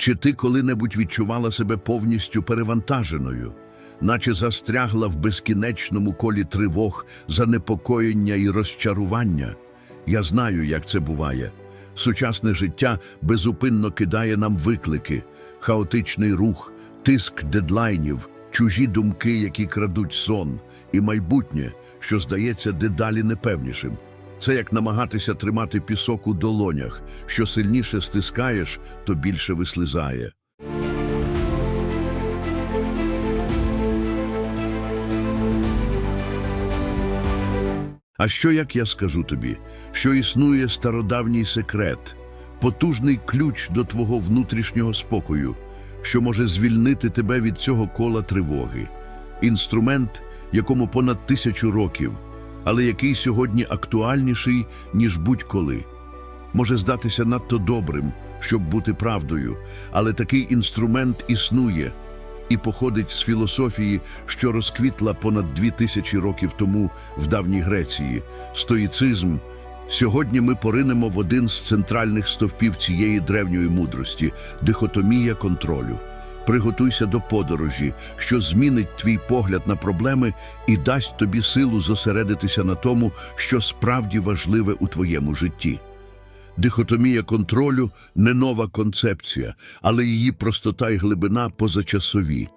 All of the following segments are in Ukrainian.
Чи ти коли-небудь відчувала себе повністю перевантаженою, наче застрягла в безкінечному колі тривог, занепокоєння і розчарування? Я знаю, як це буває. Сучасне життя безупинно кидає нам виклики, хаотичний рух, тиск дедлайнів, чужі думки, які крадуть сон, і майбутнє, що здається дедалі непевнішим. Це як намагатися тримати пісок у долонях. Що сильніше стискаєш, то більше вислизає. А що як я скажу тобі, що існує стародавній секрет, потужний ключ до твого внутрішнього спокою, що може звільнити тебе від цього кола тривоги, інструмент, якому понад тисячу років, але який сьогодні актуальніший, ніж будь-коли. Може здатися надто добрим, щоб бути правдою, але такий інструмент існує і походить з філософії, що розквітла понад дві тисячі років тому в давній Греції. Стоїцизм. Сьогодні ми поринемо в один з центральних стовпів цієї древньої мудрості дихотомія контролю. Приготуйся до подорожі, що змінить твій погляд на проблеми і дасть тобі силу зосередитися на тому, що справді важливе у твоєму житті. Дихотомія контролю не нова концепція, але її простота і глибина позачасові.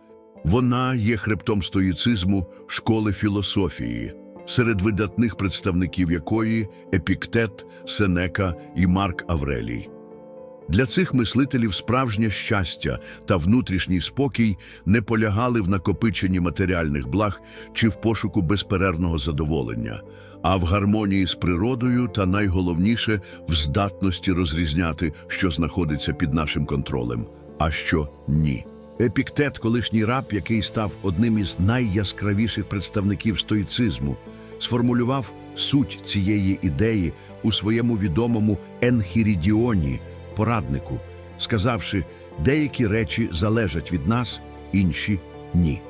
Вона є хребтом стоїцизму школи філософії, серед видатних представників якої Епіктет, Сенека і Марк Аврелій. Для цих мислителів справжнє щастя та внутрішній спокій не полягали в накопиченні матеріальних благ чи в пошуку безперервного задоволення, а в гармонії з природою та найголовніше в здатності розрізняти, що знаходиться під нашим контролем, а що ні. Епіктет, колишній раб, який став одним із найяскравіших представників стоїцизму, сформулював суть цієї ідеї у своєму відомому Енхірідіоні – пораднику, сказавши, деякі речі залежать від нас, інші ні.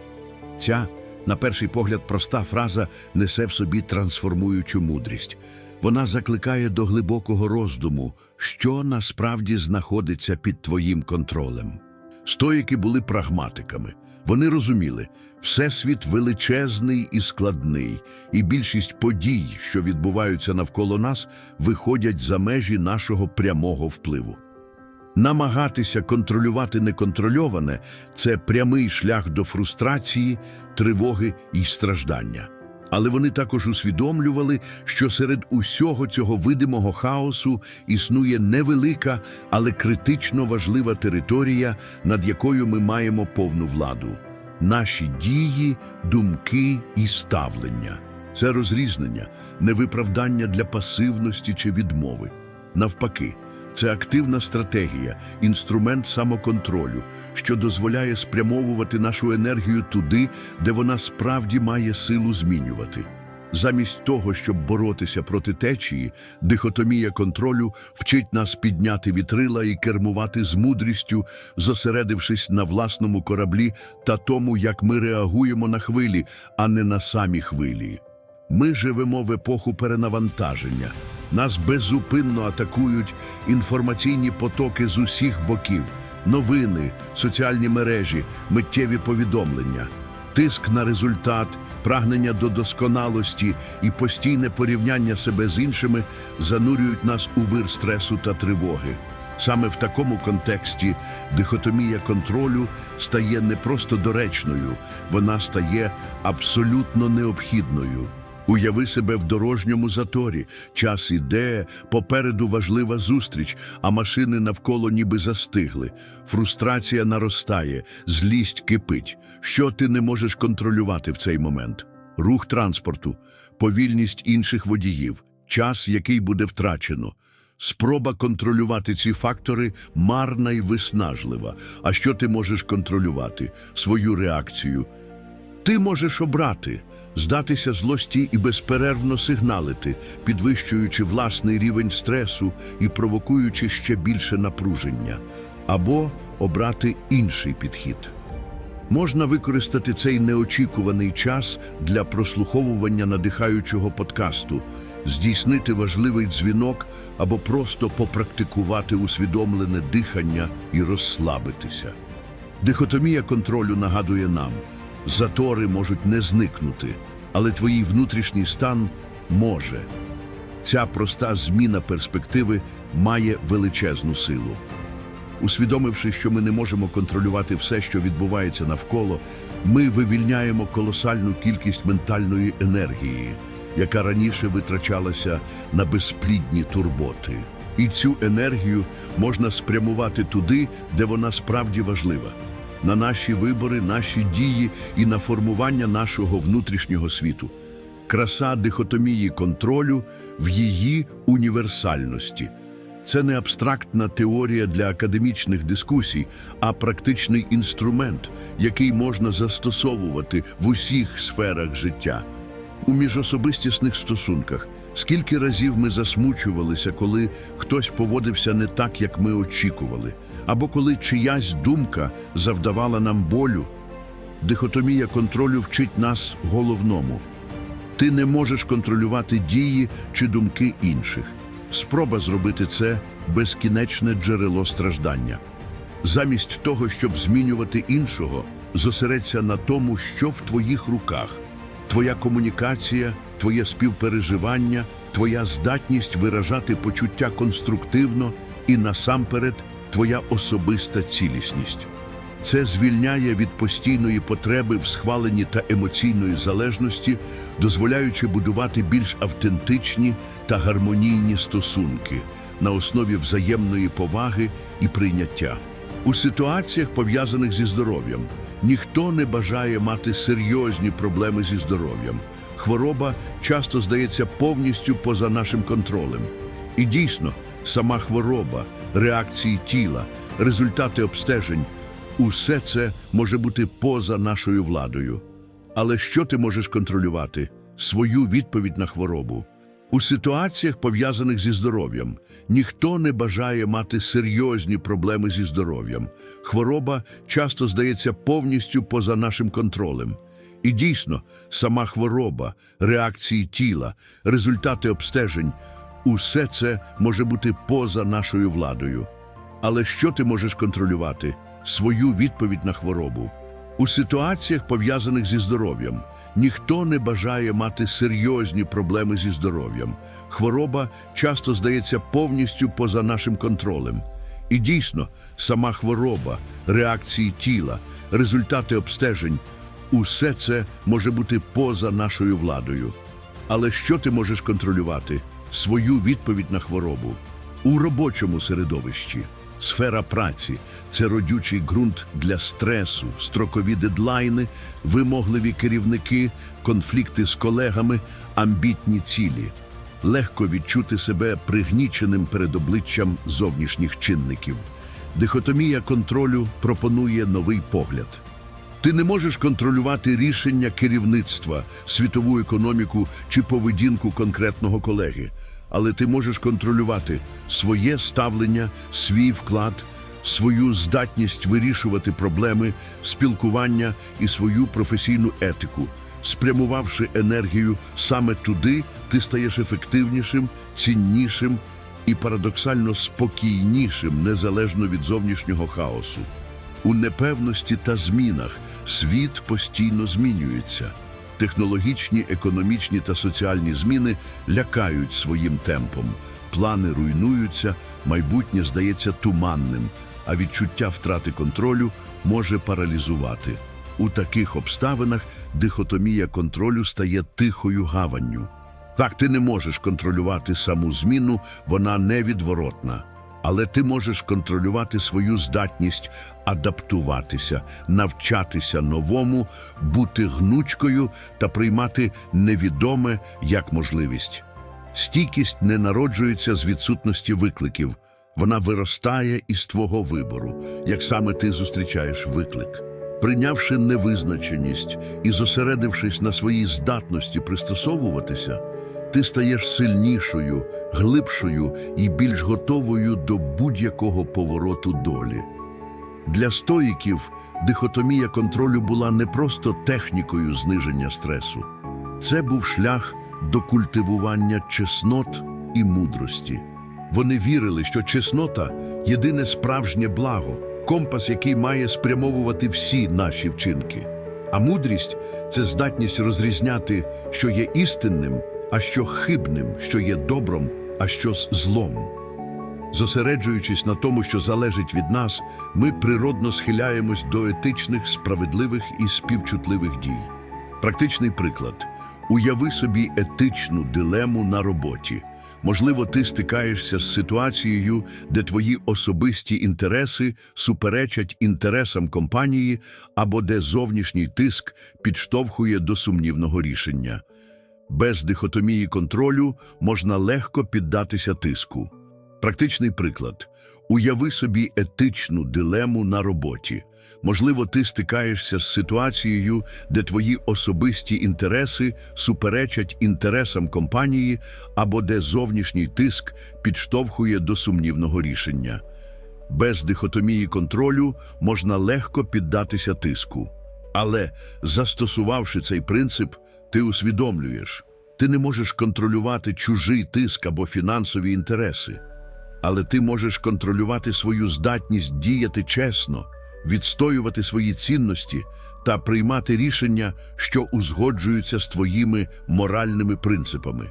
Ця, на перший погляд, проста фраза несе в собі трансформуючу мудрість. Вона закликає до глибокого роздуму, що насправді знаходиться під твоїм контролем. Стоїки були прагматиками. Вони розуміли, всесвіт величезний і складний, і більшість подій, що відбуваються навколо нас, виходять за межі нашого прямого впливу. Намагатися контролювати неконтрольоване це прямий шлях до фрустрації, тривоги і страждання. Але вони також усвідомлювали, що серед усього цього видимого хаосу існує невелика, але критично важлива територія, над якою ми маємо повну владу. Наші дії, думки і ставлення. Це розрізнення, не виправдання для пасивності чи відмови. Навпаки, це активна стратегія, інструмент самоконтролю, що дозволяє спрямовувати нашу енергію туди, де вона справді має силу змінювати. Замість того, щоб боротися проти течії, дихотомія контролю вчить нас підняти вітрила і кермувати з мудрістю, зосередившись на власному кораблі та тому, як ми реагуємо на хвилі, а не на самі хвилі. Ми живемо в епоху перенавантаження. Нас безупинно атакують інформаційні потоки з усіх боків, новини, соціальні мережі, миттєві повідомлення, тиск на результат, прагнення до досконалості і постійне порівняння себе з іншими занурюють нас у вир стресу та тривоги. Саме в такому контексті дихотомія контролю стає не просто доречною, вона стає абсолютно необхідною. Уяви себе в дорожньому заторі. Час іде, попереду важлива зустріч, а машини навколо ніби застигли. Фрустрація наростає, злість кипить. Що ти не можеш контролювати в цей момент? Рух транспорту, повільність інших водіїв, час, який буде втрачено. Спроба контролювати ці фактори марна і виснажлива. А що ти можеш контролювати? Свою реакцію. Ти можеш обрати, здатися злості і безперервно сигналити, підвищуючи власний рівень стресу і провокуючи ще більше напруження, або обрати інший підхід. Можна використати цей неочікуваний час для прослуховування надихаючого подкасту, здійснити важливий дзвінок або просто попрактикувати усвідомлене дихання і розслабитися. Дихотомія контролю нагадує нам, затори можуть не зникнути, але твій внутрішній стан може. Ця проста зміна перспективи має величезну силу. Усвідомивши, що ми не можемо контролювати все, що відбувається навколо, ми вивільняємо колосальну кількість ментальної енергії, яка раніше витрачалася на безплідні турботи. І цю енергію можна спрямувати туди, де вона справді важлива на наші вибори, наші дії і на формування нашого внутрішнього світу. Краса дихотомії контролю в її універсальності. Це не абстрактна теорія для академічних дискусій, а практичний інструмент, який можна застосовувати в усіх сферах життя. У міжособистісних стосунках скільки разів ми засмучувалися, коли хтось поводився не так, як ми очікували, або коли чиясь думка завдавала нам болю. Дихотомія контролю вчить нас головному. Ти не можеш контролювати дії чи думки інших. Спроба зробити це безкінечне джерело страждання. Замість того, щоб змінювати іншого, зосередься на тому, що в твоїх руках. Твоя комунікація, твоє співпереживання, твоя здатність виражати почуття конструктивно і насамперед твоя особиста цілісність. Це звільняє від постійної потреби в схваленні та емоційної залежності, дозволяючи будувати більш автентичні та гармонійні стосунки на основі взаємної поваги і прийняття. У ситуаціях, пов'язаних зі здоров'ям, ніхто не бажає мати серйозні проблеми зі здоров'ям. Хвороба часто здається повністю поза нашим контролем. І дійсно, сама хвороба, реакції тіла, результати обстежень Усе це може бути поза нашою владою. Але що ти можеш контролювати? Свою відповідь на хворобу. У ситуаціях, пов'язаних зі здоров'ям, ніхто не бажає мати серйозні проблеми зі здоров'ям. Хвороба часто здається повністю поза нашим контролем. І дійсно, сама хвороба, реакції тіла, результати обстежень усе це може бути поза нашою владою. Але що ти можеш контролювати? Свою відповідь на хворобу. У ситуаціях, пов'язаних зі здоров'ям, ніхто не бажає мати серйозні проблеми зі здоров'ям. Хвороба часто здається повністю поза нашим контролем. І дійсно, сама хвороба, реакції тіла, результати обстежень усе це може бути поза нашою владою. Але що ти можеш контролювати? Свою відповідь на хворобу. У робочому середовищі сфера праці це родючий ґрунт для стресу, строкові дедлайни, вимогливі керівники, конфлікти з колегами, амбітні цілі. Легко відчути себе пригніченим перед обличчям зовнішніх чинників. Дихотомія контролю пропонує новий погляд. Ти не можеш контролювати рішення керівництва, світову економіку чи поведінку конкретного колеги, але ти можеш контролювати своє ставлення, свій вклад, свою здатність вирішувати проблеми, спілкування і свою професійну етику. Спрямувавши енергію саме туди, ти стаєш ефективнішим, ціннішим і парадоксально спокійнішим, незалежно від зовнішнього хаосу. У непевності та змінах світ постійно змінюється. Технологічні, економічні та соціальні зміни лякають своїм темпом. Плани руйнуються, майбутнє здається туманним, а відчуття втрати контролю може паралізувати. У таких обставинах дихотомія контролю стає тихою гаванню. Так, ти не можеш контролювати саму зміну, вона невідворотна. Але ти можеш контролювати свою здатність адаптуватися, навчатися новому, бути гнучкою та приймати невідоме як можливість. Стійкість не народжується з відсутності викликів, вона виростає із твого вибору, як саме ти зустрічаєш виклик. Прийнявши невизначеність і зосередившись на своїй здатності пристосовуватися, ти стаєш сильнішою, глибшою і більш готовою до будь-якого повороту долі. Для стоїків дихотомія контролю була не просто технікою зниження стресу. Це був шлях до культивування чеснот і мудрості. Вони вірили, що чеснота єдине справжнє благо, компас, який має спрямовувати всі наші вчинки. А мудрість це здатність розрізняти, що є істинним, а що хибним, що є добром, а що з злом. Зосереджуючись на тому, що залежить від нас, ми природно схиляємось до етичних, справедливих і співчутливих дій. Практичний приклад. Уяви собі етичну дилему на роботі. Можливо, ти стикаєшся з ситуацією, де твої особисті інтереси суперечать інтересам компанії або де зовнішній тиск підштовхує до сумнівного рішення. Без дихотомії контролю можна легко піддатися тиску. Практичний приклад. Уяви собі етичну дилему на роботі. Можливо, ти стикаєшся з ситуацією, де твої особисті інтереси суперечать інтересам компанії або де зовнішній тиск підштовхує до сумнівного рішення. Без дихотомії контролю можна легко піддатися тиску. Але, застосувавши цей принцип, ти усвідомлюєш, ти не можеш контролювати чужий тиск або фінансові інтереси. Але ти можеш контролювати свою здатність діяти чесно, відстоювати свої цінності та приймати рішення, що узгоджуються з твоїми моральними принципами.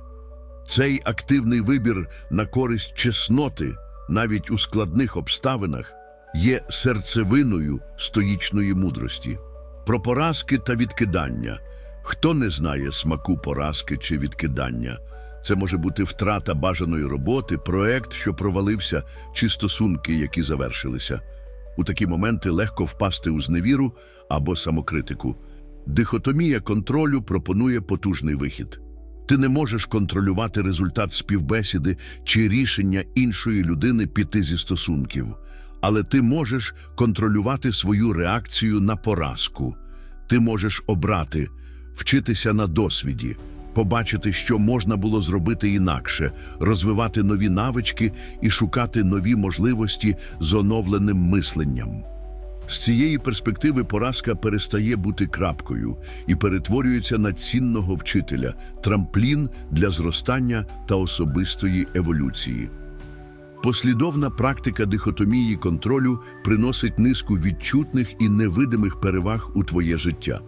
Цей активний вибір на користь чесноти, навіть у складних обставинах, є серцевиною стоїчної мудрості. Про поразки та відкидання. Хто не знає смаку поразки чи відкидання? Це може бути втрата бажаної роботи, проект, що провалився, чи стосунки, які завершилися. У такі моменти легко впасти у зневіру або самокритику. Дихотомія контролю пропонує потужний вихід. Ти не можеш контролювати результат співбесіди чи рішення іншої людини піти зі стосунків, але ти можеш контролювати свою реакцію на поразку. Ти можеш обрати, вчитися на досвіді, побачити, що можна було зробити інакше, розвивати нові навички і шукати нові можливості з оновленим мисленням. З цієї перспективи поразка перестає бути крапкою і перетворюється на цінного вчителя, трамплін для зростання та особистої еволюції. Послідовна практика дихотомії контролю приносить низку відчутних і невидимих переваг у твоє життя.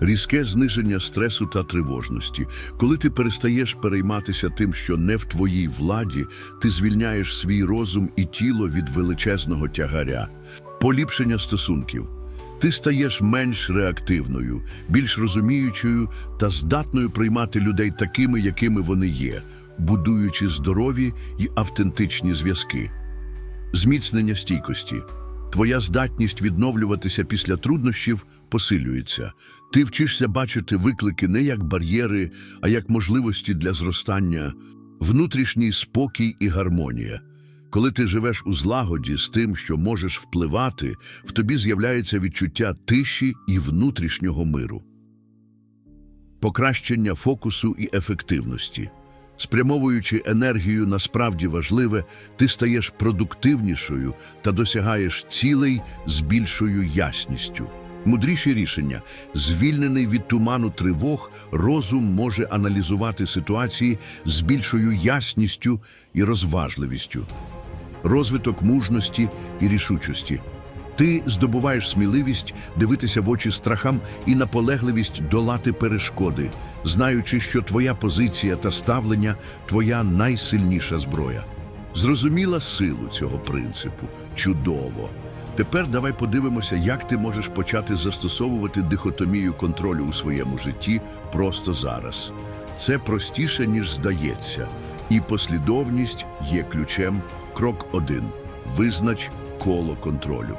Різке зниження стресу та тривожності. Коли ти перестаєш перейматися тим, що не в твоїй владі, ти звільняєш свій розум і тіло від величезного тягаря. Поліпшення стосунків. Ти стаєш менш реактивною, більш розуміючою та здатною приймати людей такими, якими вони є, будуючи здорові й автентичні зв'язки. Зміцнення стійкості. Твоя здатність відновлюватися після труднощів посилюється. Ти вчишся бачити виклики не як бар'єри, а як можливості для зростання, внутрішній спокій і гармонія. Коли ти живеш у злагоді з тим, що можеш впливати, в тобі з'являється відчуття тиші і внутрішнього миру. Покращення фокусу і ефективності. Спрямовуючи енергію на справді важливе, ти стаєш продуктивнішою та досягаєш цілей з більшою ясністю. Мудріші рішення, звільнений від туману тривог, розум може аналізувати ситуації з більшою ясністю і розважливістю. Розвиток мужності і рішучості. Ти здобуваєш сміливість дивитися в очі страхам і наполегливість долати перешкоди, знаючи, що твоя позиція та ставлення твоя найсильніша зброя. Зрозуміла силу цього принципу чудово. Тепер давай подивимося, як ти можеш почати застосовувати дихотомію контролю у своєму житті просто зараз. Це простіше, ніж здається, і послідовність є ключем. Крок 1. Визнач коло контролю.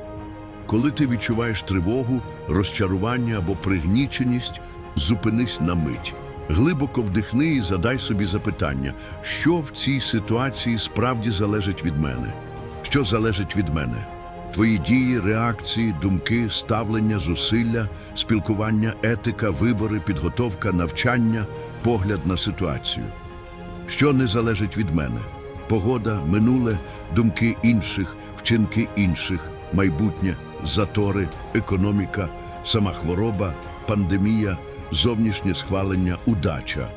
Коли ти відчуваєш тривогу, розчарування або пригніченість, зупинись на мить. Глибоко вдихни і задай собі запитання, що в цій ситуації справді залежить від мене? Що залежить від мене? Твої дії, реакції, думки, ставлення, зусилля, спілкування, етика, вибори, підготовка, навчання, погляд на ситуацію. Що не залежить від мене? Погода, минуле, думки інших, вчинки інших, майбутнє, затори, економіка, сама хвороба, пандемія, зовнішнє схвалення, удача.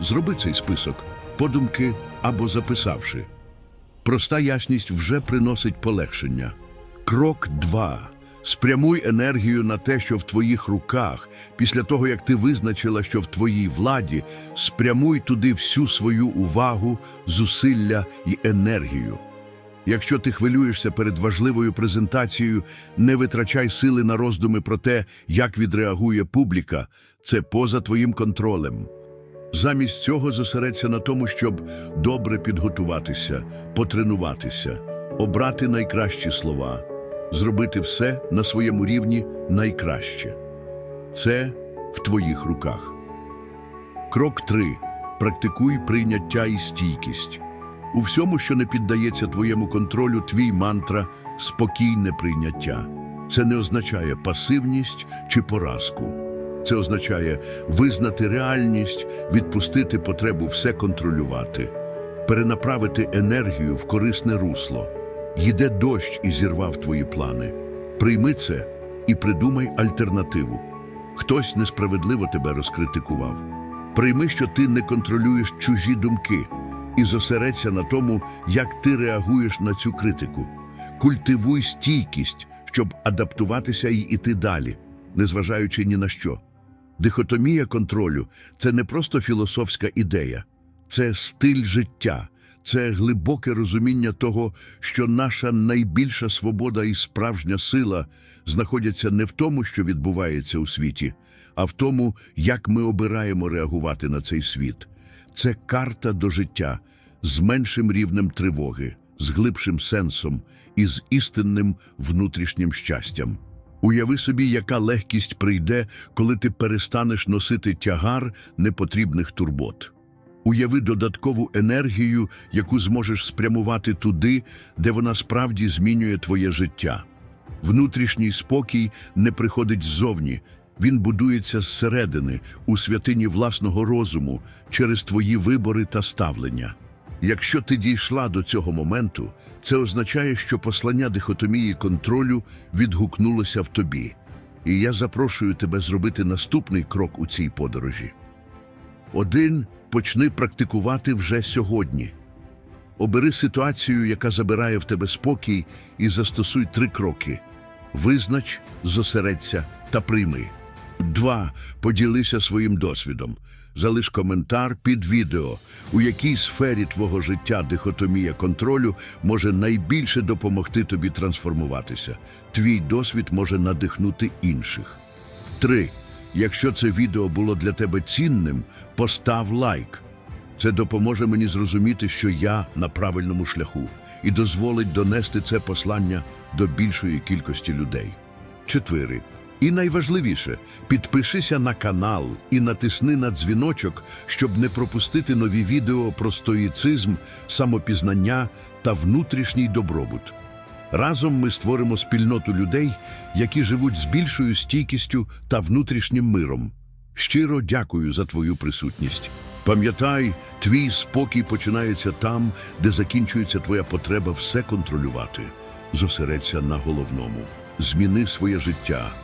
Зроби цей список, подумки або записавши. Проста ясність вже приносить полегшення. Крок 2. Спрямуй енергію на те, що в твоїх руках. Після того, як ти визначила, що в твоїй владі, спрямуй туди всю свою увагу, зусилля і енергію. Якщо ти хвилюєшся перед важливою презентацією, не витрачай сили на роздуми про те, як відреагує публіка. Це поза твоїм контролем. Замість цього зосередься на тому, щоб добре підготуватися, потренуватися, обрати найкращі слова, зробити все на своєму рівні найкраще. Це в твоїх руках. Крок 3. Практикуй прийняття і стійкість. У всьому, що не піддається твоєму контролю, твій мантра спокійне прийняття. Це не означає пасивність чи поразку. Це означає визнати реальність, відпустити потребу все контролювати, перенаправити енергію в корисне русло. Йде дощ і зірвав твої плани. Прийми це і придумай альтернативу. Хтось несправедливо тебе розкритикував. Прийми, що ти не контролюєш чужі думки, і зосередься на тому, як ти реагуєш на цю критику. Культивуй стійкість, щоб адаптуватися і йти далі, незважаючи ні на що. Дихотомія контролю це не просто філософська ідея, це стиль життя, це глибоке розуміння того, що наша найбільша свобода і справжня сила знаходяться не в тому, що відбувається у світі, а в тому, як ми обираємо реагувати на цей світ. Це карта до життя з меншим рівнем тривоги, з глибшим сенсом і з істинним внутрішнім щастям. Уяви собі, яка легкість прийде, коли ти перестанеш носити тягар непотрібних турбот. Уяви додаткову енергію, яку зможеш спрямувати туди, де вона справді змінює твоє життя. Внутрішній спокій не приходить ззовні, він будується зсередини, у святині власного розуму, через твої вибори та ставлення. Якщо ти дійшла до цього моменту, це означає, що послання дихотомії контролю відгукнулося в тобі. І я запрошую тебе зробити наступний крок у цій подорожі. Один почни практикувати вже сьогодні. Обери ситуацію, яка забирає в тебе спокій, і застосуй три кроки: визнач, зосередься та прийми. Два. Поділися своїм досвідом. Залиш коментар під відео, у якій сфері твого життя дихотомія контролю може найбільше допомогти тобі трансформуватися. Твій досвід може надихнути інших. Три. Якщо це відео було для тебе цінним, постав лайк. Це допоможе мені зрозуміти, що я на правильному шляху, і дозволить донести це послання до більшої кількості людей. Чотири. І найважливіше, підпишися на канал і натисни на дзвіночок, щоб не пропустити нові відео про стоїцизм, самопізнання та внутрішній добробут. Разом ми створимо спільноту людей, які живуть з більшою стійкістю та внутрішнім миром. Щиро дякую за твою присутність. Пам'ятай, твій спокій починається там, де закінчується твоя потреба все контролювати. Зосередься на головному. Зміни своє життя.